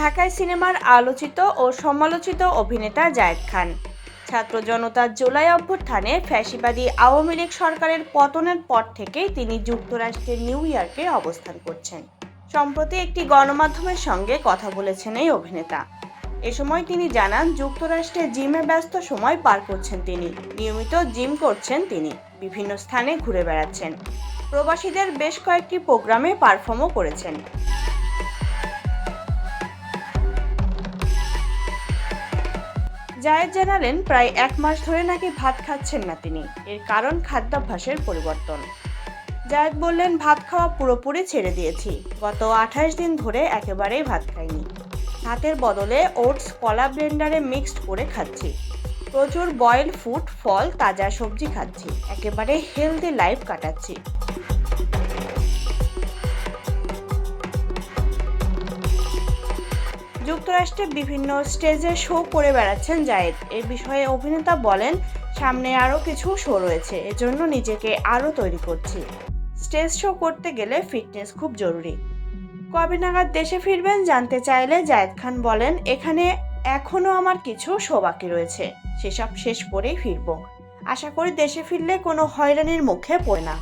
ঢাকায় সিনেমার আলোচিত ও সমালোচিত অভিনেতা জায়েদ খান। ছাত্র জনতার জুলাই অভ্যুত্থানে ফ্যাসিবাদী আওয়ামী লীগ সরকারের পতনের পর থেকেই তিনি যুক্তরাষ্ট্রের নিউ ইয়র্কে অবস্থান করছেন। সম্প্রতি একটি গণমাধ্যমের সঙ্গে কথা বলেছেন এই অভিনেতা। এ সময় তিনি জানান, যুক্তরাষ্ট্রে জিমে ব্যস্ত সময় পার করছেন তিনি। নিয়মিত জিম করছেন তিনি। বিভিন্ন স্থানে ঘুরে বেড়াচ্ছেন। প্রবাসীদের বেশ কয়েকটি প্রোগ্রামে পারফর্মও করেছেন। জায়েদ জানালেন, প্রায় এক মাস ধরে নাকি ভাত খাচ্ছেন না তিনি। এর কারণ খাদ্যাভ্যাসের পরিবর্তন। জায়েদ বললেন, ভাত খাওয়া পুরোপুরি ছেড়ে দিয়েছি। গত আঠাশ দিন ধরে একেবারেই ভাত খাইনি। ভাতের বদলে ওটস, কলা ব্লেন্ডারে মিক্সড করে খাচ্ছি। প্রচুর বয়েল ফুড, ফল, তাজা সবজি খাচ্ছি। একেবারে হেলদি লাইফ কাটাচ্ছি। যুক্তরাষ্ট্রে বিভিন্ন স্টেজে শো করে বেড়াচ্ছেন জায়েদ। এ বিষয়ে অভিনেতা বলেন, সামনে আরও কিছু শো রয়েছে, এজন্য নিজেকে আরও তৈরি করছি। স্টেজ শো করতে গেলে ফিটনেস খুব জরুরি। কবে নাগাদ দেশে ফিরবেন জানতে চাইলে জায়েদ খান বলেন, এখানে এখনও আমার কিছু শো বাকি রয়েছে, সেসব শেষ করেই ফিরব। আশা করি দেশে ফিরলে কোনো হয়রানির মুখে পড়ে না।